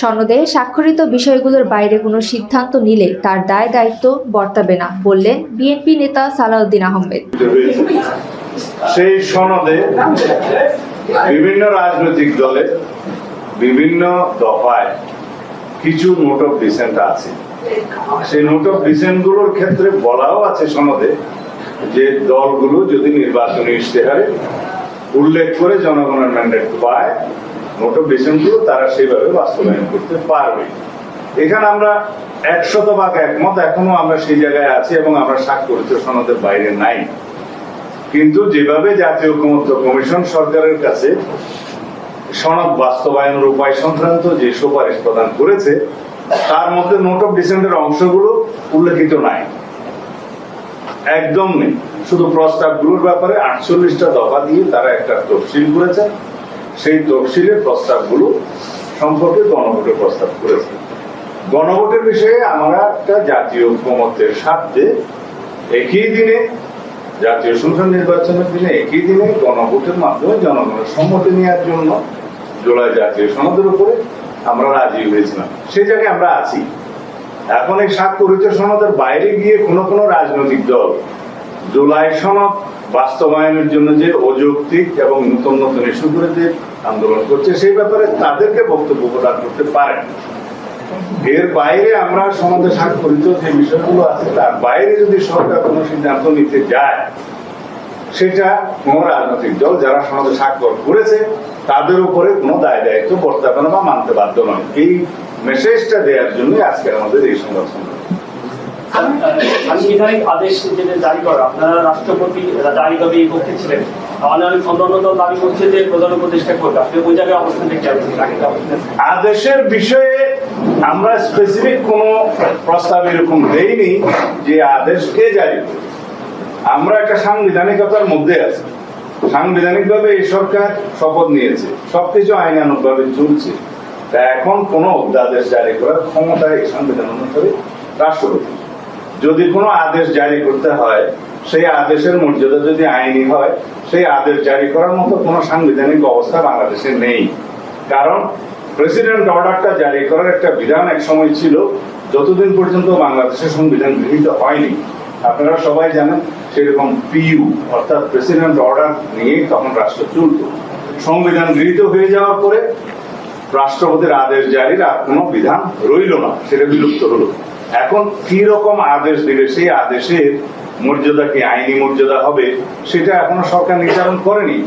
সনদে স্বাক্ষরিত বিষয়গুলোর বাইরে কোনো সিদ্ধান্ত নিলে তার দায় দায়িত্ব বর্তাবে না, বললেন বিএনপি নেতা সালাউদ্দিন আহমেদ। সেই সনদে বিভিন্ন রাজনৈতিক দলে বিভিন্ন দফায় কিছু নোট অফ ডিসেন্ট আছে। সেই নোট অফ ডিসেন্টগুলোর ক্ষেত্রে বলাও আছে সনদে যে দলগুলো যদি নির্বাচনী ইশতেহারে উল্লেখ করে জনগণের ম্যান্ডেট পায় নোট অফ ডিসেন্টগুলো তারা সেইভাবে বাস্তবায়ন করতে পারবে। এখানে আমরা একশত ভাগ একমত, এখনও আমরা সেই জায়গায় আছি এবং আমরা স্বাক্ষরিত সনদের বাইরে নাই। কিন্তু যেভাবে জাতীয় ঐকমত্য কমিশন সরকারের কাছে সনদ বাস্তবায়নের উপায় সংক্রান্ত যে সুপারিশ প্রদান করেছে, তার মধ্যে নোট অফ ডিসেন্টের অংশগুলো উল্লেখিত নাই। একদম নেই। শুধু প্রস্তাবগুলোর ব্যাপারে আটচল্লিশটা দফা দিয়ে তারা একটা তফসিল করেছে। সেই তফসিলের প্রস্তাবগুলো সম্পর্কে গণভোটের প্রস্তাব করেছে। গণভোটের বিষয়ে আমরা একটা জাতীয় ঐকমত্যের স্বার্থে একই দিনে, জাতীয় সংসদ নির্বাচনের দিনে একই দিনে গণভোটের মাধ্যমে জনগণের সম্মতি নেওয়ার জন্য জুলাই জাতীয় সনদের উপরে আমরা রাজি হয়েছিলাম। সেই জায়গায় আমরা আছি। এখন এই স্বাক্ষরিত সনদের বাইরে গিয়ে কোন কোন রাজনৈতিক দল জুলাই সনদ বাস্তবায়নের জন্য যে অযৌক্তিক এবং নতুন নতুন ইস্যু করে যে আন্দোলন করছে, সেই ব্যাপারে তাদেরকে বক্তব্য প্রদান করতে পারেন। এর বাইরে আমরা সমাজে স্বাক্ষরিত যে বিষয়গুলো আছে, তার বাইরে যদি সরকার কোনো সিদ্ধান্ত নিতে যায়, সেটা কোন রাজনৈতিক দল যারা সমাজে স্বাক্ষর করেছে, তাদের উপরে কোনো দায় দায়িত্ব বর্তাবে বা মানতে বাধ্য নয় এই মেসেজটা দেওয়ার জন্য আজকে আমাদের এই সংবাদ সাংবিধানিক আদেশ যেটা জারি করা আপনারা রাষ্ট্রপতি দাবি করতে ছিলেন। অনেক অন্যান্য দাবি করছে যে প্রধান উপদেষ্টা করবে আপনি ওই জায়গায় অবস্থান দেখতে পাচ্ছেন আগে অবস্থান আদেশের বিষয়ে আমরা স্পেসিফিক কোনো প্রস্তাব এরকম দেইনি যে আদেশ কে জারি আমরা একটা সাংবিধানিকতার মধ্যে আছি। সাংবিধানিকভাবে এই সরকার শপথ নিয়েছে। সবকিছু আইনানুগ ভাবে চলছে। এখন কোনো অধ্যাদেশ জারি করার ক্ষমতা এই সংবিধান অনুসারে রাষ্ট্রপতি। যদি কোনো আদেশ জারি করতে হয়, সেই আদেশের মর্যাদা যদি আইনি হয়, সেই আদেশ জারি করার মতো কোনো সাংবিধানিক অবস্থা বাংলাদেশে নেই। কারণ প্রেসিডেন্ট অর্ডারটা জারি করার একটা বিধান এক সময় ছিল, যতদিন পর্যন্ত বাংলাদেশের সংবিধান গৃহীত হয়নি। আপনারা সবাই জানেন সেরকম পিইউ অর্থাৎ প্রেসিডেন্ট অর্ডার নিয়ে তখন রাষ্ট্র চলত। সংবিধান গৃহীত হয়ে যাওয়ার পরে রাষ্ট্রপতির আদেশ জারির আর কোনো বিধান রইল না, সেটা বিলুপ্ত হলো। এখন কি রকম আদেশ দিলে সেই আদেশের মর্যাদা কি আইনি মর্যাদা হবে, সেটা এখনও সরকার নির্ধারণ করেনি।